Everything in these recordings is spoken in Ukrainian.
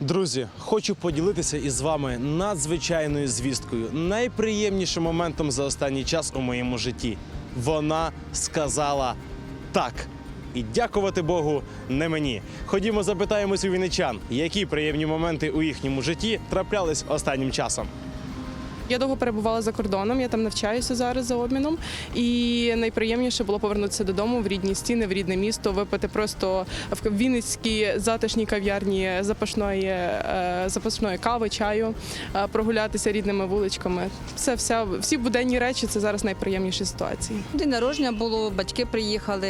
Друзі, хочу поділитися із вами надзвичайною звісткою, найприємнішим моментом за останній час у моєму житті. Вона сказала так. І дякувати Богу не мені. Ходімо, запитаємось у вінничан, які приємні моменти у їхньому житті траплялись останнім часом. Я довго перебувала за кордоном, я там навчаюся зараз за обміном. І найприємніше було повернутися додому в рідні стіни, в рідне місто, випити просто в Вінницькій затишній кав'ярні запашної, е, запашної кави, чаю, е, прогулятися рідними вуличками. Це вся всі буденні речі. Це зараз найприємніші ситуації. День народження було, батьки приїхали,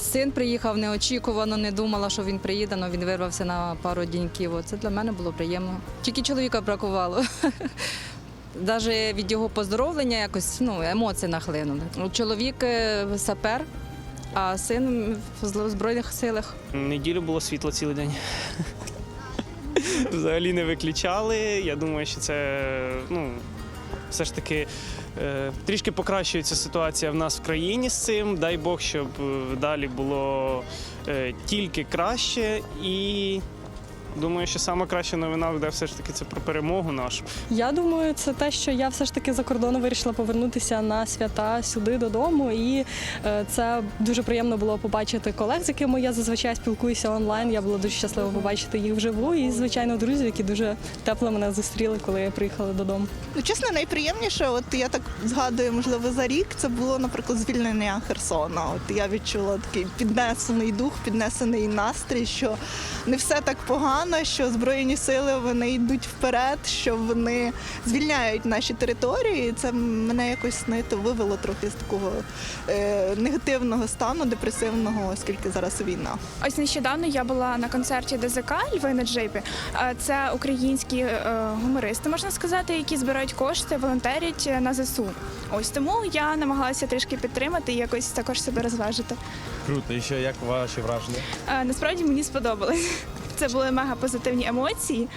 син приїхав неочікувано, не думала, що він приїде, але він вирвався на пару діньків. Це для мене було приємно. Тільки чоловіка бракувало. Навіть від його поздоровлення якось ну, емоції нахлинули. Чоловік е, сапер, а син в Збройних силах. Неділю було світло цілий день. Взагалі не виключали. Я думаю, що це ну, все ж таки е, трішки покращується ситуація в нас в країні з цим. Дай Бог, щоб е, далі було тільки краще. І думаю, що сама краща новина буде все ж таки це про перемогу нашу. Я думаю, це те, що я все ж таки за кордону вирішила повернутися на свята сюди додому, і е, це дуже приємно було побачити колег, з якими я зазвичай спілкуюся онлайн. Я була дуже щаслива побачити їх вживу, і звичайно друзів, які дуже тепло мене зустріли, коли я приїхала додому. Ну, чесно, найприємніше, от я так згадую, можливо, за рік це було, наприклад, звільнення Херсона. От я відчула такий піднесений дух, піднесений настрій, що не все так погано, що збройні сили вони йдуть вперед, що вони звільняють наші території. І Це мене якось знаєте, вивело трохи з такого е, негативного стану, депресивного, оскільки зараз війна. Ось нещодавно я була на концерті ДЗК Льви на джипі. Е, Це українські е, гумористи, можна сказати, які збирають кошти, волонтерять на ЗСУ. Ось тому я намагалася трішки підтримати і якось також себе розважити. Круто, і що як ваші враження? Е, Насправді мені сподобалось. Це були мега позитивні емоції.